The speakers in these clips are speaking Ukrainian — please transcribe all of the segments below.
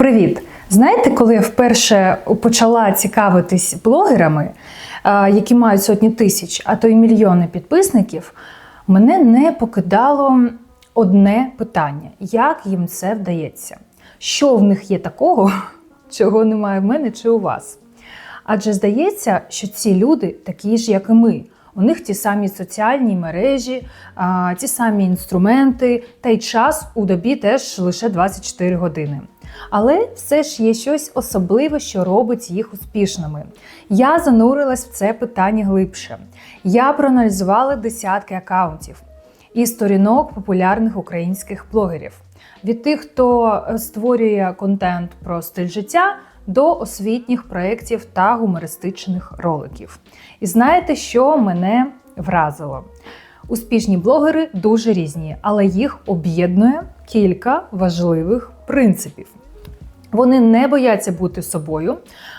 Привіт! Знаєте, коли я вперше почала цікавитись блогерами, які мають сотні тисяч, а то й мільйони підписників, мене не покидало одне питання: як їм це вдається? Що в них є такого, чого немає в мене чи у вас? Адже здається, що ці люди такі ж, як і ми. У них ті самі соціальні мережі, ті самі інструменти, та й час у добі теж лише 24 години. Але все ж є щось особливе, що робить їх успішними. Я занурилась в це питання глибше. Я проаналізувала десятки акаунтів і сторінок популярних українських блогерів. Від тих, хто створює контент про стиль життя до освітніх проєктів та гумористичних роликів. І знаєте, що мене вразило? Успішні блогери дуже різні, але їх об'єднує кілька важливих принципів. Вони не бояться бути собою,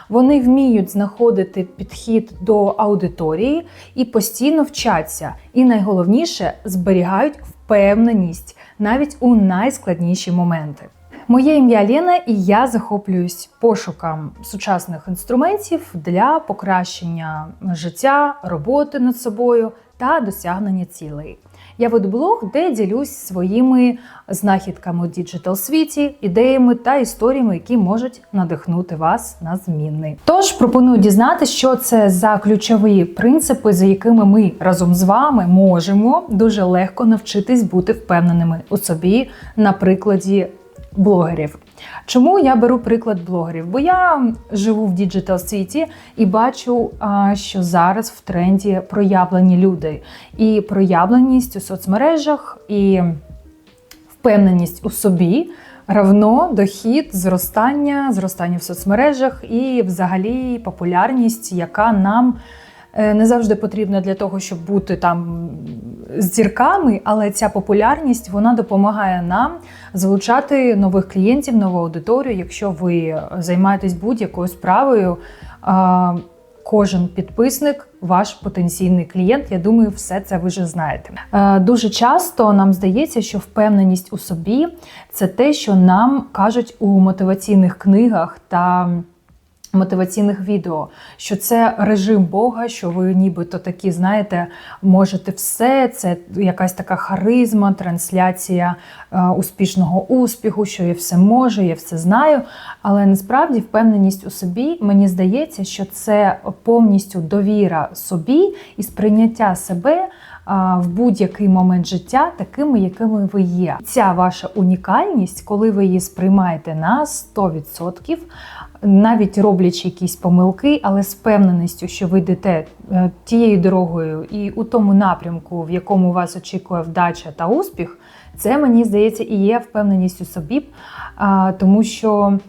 вони вміють знаходити підхід до аудиторії і постійно вчаться. І найголовніше зберігають впевненість навіть у найскладніші моменти. Моє ім'я Лена, і я захоплююсь пошуком сучасних інструментів для покращення життя, роботи над собою та досягнення цілей. Я веду блог, де ділюсь своїми знахідками у діджитал світі, ідеями та історіями, які можуть надихнути вас на зміни. Тож пропоную дізнатися, що це за ключові принципи, за якими ми разом з вами можемо дуже легко навчитись бути впевненими у собі на прикладі блогерів. Чому я беру приклад блогерів? Бо я живу в діджитал світі і бачу, що зараз в тренді проявлені люди. І проявленість у соцмережах, і впевненість у собі равно дохід, зростання, зростання в соцмережах і взагалі популярність, яка нам. Е, не завжди потрібна для того, щоб бути там з зірками, але ця популярність вона допомагає нам залучати нових клієнтів, нову аудиторію. Якщо ви займаєтесь будь-якою справою, кожен підписник. Ваш потенційний клієнт, я думаю, все це ви вже знаєте. Е, дуже часто нам здається, що впевненість у собі це те, що нам кажуть у мотиваційних книгах та мотиваційних відео, що це режим Бога, що ви нібито такі, знаєте, можете все. Це якась така харизма, трансляція е, успішного успіху, що я все можу, я все знаю. Але насправді впевненість у собі, мені здається, що це повністю довіра собі і сприйняття себе. В будь-який момент життя такими, якими ви є. Ця ваша унікальність, коли ви її сприймаєте на 100%, навіть роблячи якісь помилки, але з певненістю, що ви йдете е, тією дорогою і у тому напрямку, в якому вас очікує вдача та успіх, це мені здається і є впевненість у собі, тому що.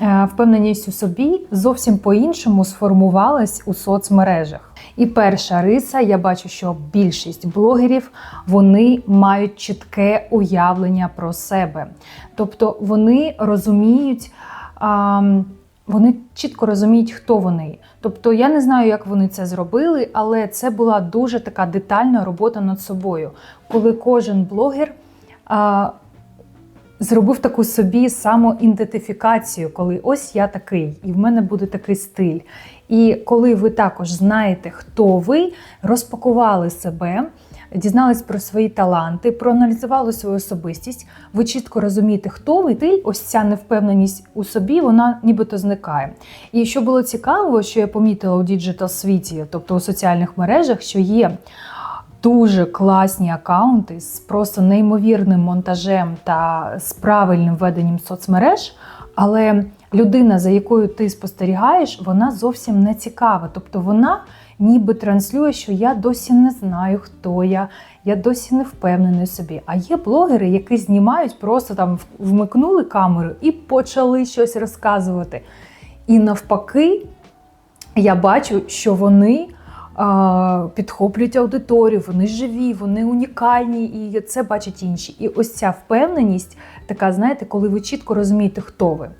Е, впевненість у собі зовсім по-іншому сформувалась у соцмережах. І перша риса, я бачу, що більшість блогерів вони мають чітке уявлення про себе. Тобто вони розуміють. Вони чітко розуміють, хто вони. Тобто я не знаю, як вони це зробили, але це була дуже така детальна робота над собою, коли кожен блогер а, зробив таку собі самоідентифікацію, коли ось я такий, і в мене буде такий стиль. І коли ви також знаєте, хто ви, розпакували себе дізнались про свої таланти, проаналізували свою особистість, ви чітко розумієте, хто ви, ти ось ця невпевненість у собі, вона нібито зникає. І що було цікаво, що я помітила у діджитал світі, тобто у соціальних мережах, що є. Дуже класні акаунти з просто неймовірним монтажем та з правильним веденням соцмереж, але людина, за якою ти спостерігаєш, вона зовсім не цікава. Тобто вона ніби транслює, що я досі не знаю, хто я, я досі не впевнений собі. А є блогери, які знімають, просто там вмикнули камеру і почали щось розказувати. І навпаки, я бачу, що вони підхоплюють аудиторію, вони живі, вони унікальні, і це бачать інші. І ось ця впевненість, така, знаєте, коли ви чітко розумієте, хто ви.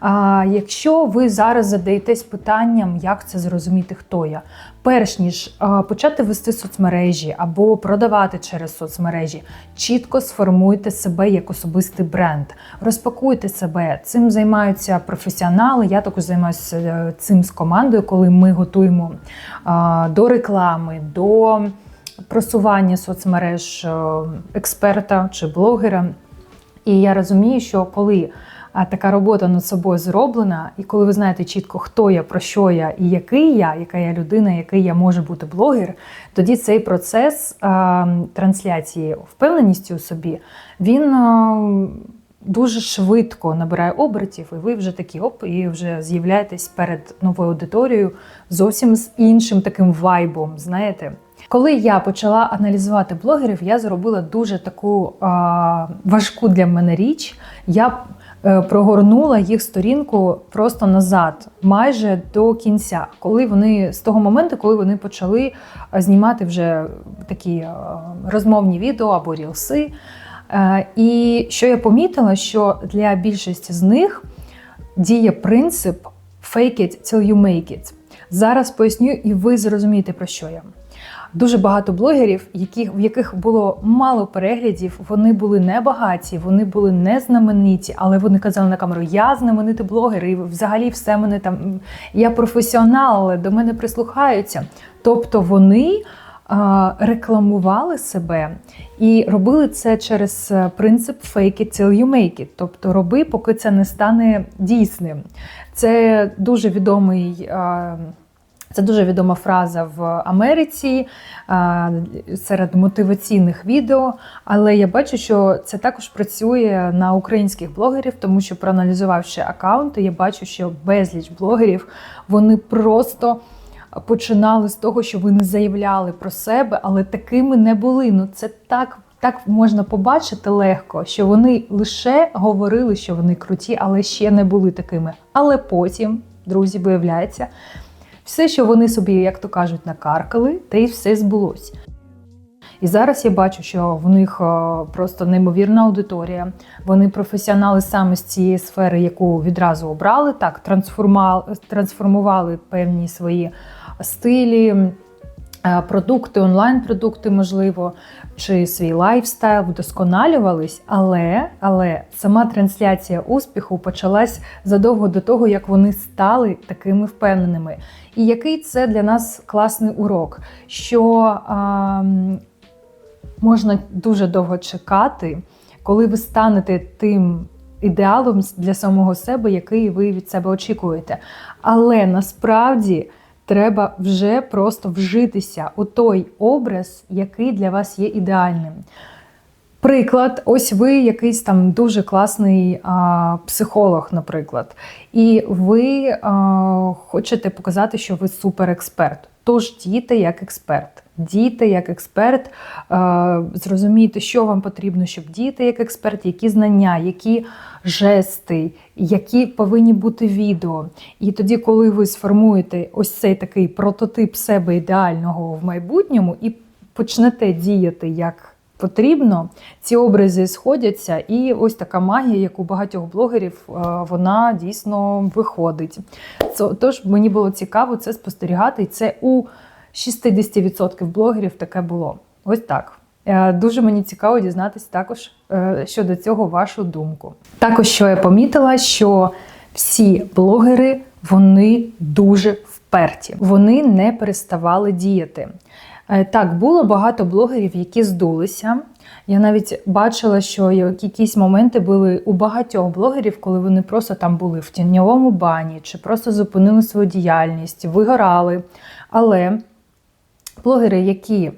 А, Якщо ви зараз задаєтесь питанням, як це зрозуміти, хто я, перш ніж почати вести соцмережі або продавати через соцмережі, чітко сформуйте себе як особистий бренд, розпакуйте себе. Цим займаються професіонали. Я також займаюся е, цим з командою, коли ми готуємо до реклами, до просування соцмереж е, експерта чи блогера. І я розумію, що коли така робота над собою зроблена, і коли ви знаєте чітко, хто я, про що я і який я, яка я людина, який я можу бути блогер, тоді цей процес а, трансляції впевненості у собі, він а, дуже швидко набирає обертів, і ви вже такі оп, і вже з'являєтесь перед новою аудиторією зовсім з іншим таким вайбом. Знаєте. Коли я почала аналізувати блогерів, я зробила дуже таку а, важку для мене річ. Я е, прогорнула їх сторінку просто назад, майже до кінця, коли вони з того моменту, коли вони почали знімати вже такі розмовні відео або рілси. Е, І що я помітила, що для більшості з них діє принцип fake it till you make it. Зараз поясню, і ви зрозумієте, про що я. Дуже багато блогерів, які, в яких було мало переглядів, вони були не багаті, вони були не знамениті, але вони казали на камеру: Я знаменитий блогер, і взагалі все мене там. Я професіонал, але до мене прислухаються. Тобто вони рекламували себе і робили це через е, принцип fake it till you make it. Тобто роби, поки це не стане дійсним. Це дуже відомий. Це дуже відома фраза в Америці серед мотиваційних відео, але я бачу, що це також працює на українських блогерів, тому що проаналізувавши аккаунти, я бачу, що безліч блогерів вони просто починали з того, що вони заявляли про себе, але такими не були. Ну це так. Так можна побачити легко, що вони лише говорили, що вони круті, але ще не були такими. Але потім, друзі, виявляється, все, що вони собі, як то кажуть, накаркали, те й все збулось. І зараз я бачу, що в них е, просто неймовірна аудиторія. Вони професіонали саме з цієї сфери, яку відразу обрали, так трансформували певні свої стилі. е, Продукти, онлайн-продукти, можливо, чи свій лайфстайл вдосконалювались, але, але сама трансляція успіху почалась задовго до того, як вони стали такими впевненими. І який це для нас класний урок, що а, можна дуже довго чекати, коли ви станете тим ідеалом для самого себе, який ви від себе очікуєте. Але насправді треба вже просто вжитися у той образ, який для вас є ідеальним. Приклад, ось ви якийсь там дуже класний а, психолог, наприклад, і ви а, хочете показати, що ви суперексперт. Тож дійте як експерт. Дійте як експерт, а, зрозумійте, що вам потрібно, щоб діяти як експерт, які знання, які жести, які повинні бути відео. І тоді, коли ви сформуєте ось цей такий прототип себе ідеального в майбутньому і почнете діяти як потрібно, ці образи сходяться, і ось така магія, як у багатьох блогерів, е, вона дійсно виходить. Тож мені було цікаво це спостерігати, і це у 60% блогерів таке було. Ось так. Е, Дуже мені цікаво дізнатися також е, щодо цього вашу думку. Також що я помітила, що всі блогери вони дуже вперті, вони не переставали діяти. Е, Так, було багато блогерів, які здулися. Я навіть бачила, що якісь моменти були у багатьох блогерів, коли вони просто там були в тіньовому бані, чи просто зупинили свою діяльність, вигорали. Але блогери, які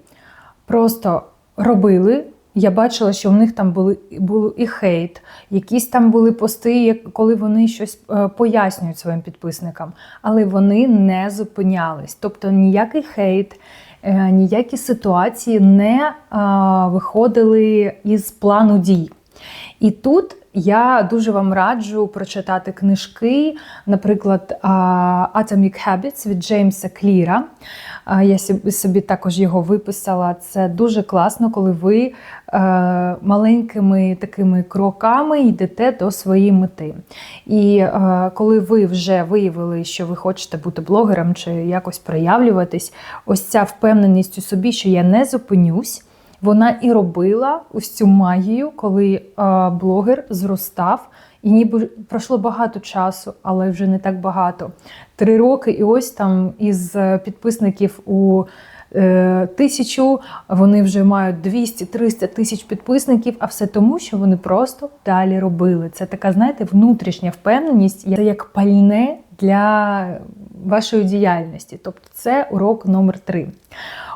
просто робили. Я бачила, що в них там були, був і хейт, якісь там були пости, коли вони щось е, пояснюють своїм підписникам, але вони не зупинялись. Тобто ніякий хейт, е, ніякі ситуації не виходили із плану дій. І тут я дуже вам раджу прочитати книжки, наприклад, Atomic Habits від Джеймса Кліра. Я собі- також його виписала. Це дуже класно, коли ви е, маленькими такими кроками йдете до своєї мети. І е, коли ви вже виявили, що ви хочете бути блогером чи якось проявлюватись, ось ця впевненість у собі, що я не зупинюсь. Вона і робила ось цю магію, коли блогер зростав, і ніби пройшло багато часу, але вже не так багато. Три роки, і ось там із е, підписників у е, тисячу вони вже мають 200-300 тисяч підписників, а все тому, що вони просто далі робили. Це така, знаєте, внутрішня впевненість, це як пальне для вашої діяльності. Тобто це урок номер три.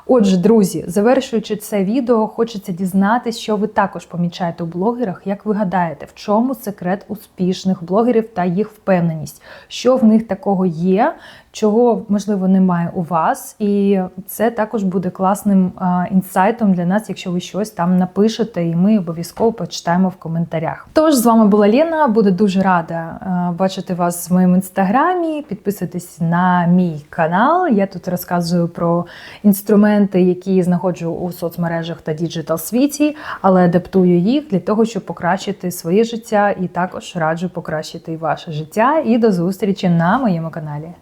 Отже, друзі, завершуючи це відео, хочеться дізнатися, що ви також помічаєте у блогерах. Як ви гадаєте, в чому секрет успішних блогерів та їх впевненість? Що в них такого є, чого можливо немає у вас? І це також буде класним інсайтом для нас, якщо ви щось там напишете, і ми обов'язково почитаємо в коментарях. Тож з вами була Лена. Буду дуже рада бачити вас в моєму інстаграмі. Підписуйтесь на мій канал. Я тут розказую про інструменти, які знаходжу у соцмережах та діджитал світі, але адаптую їх для того, щоб покращити своє життя, і також раджу покращити і ваше життя. І до зустрічі на моєму каналі.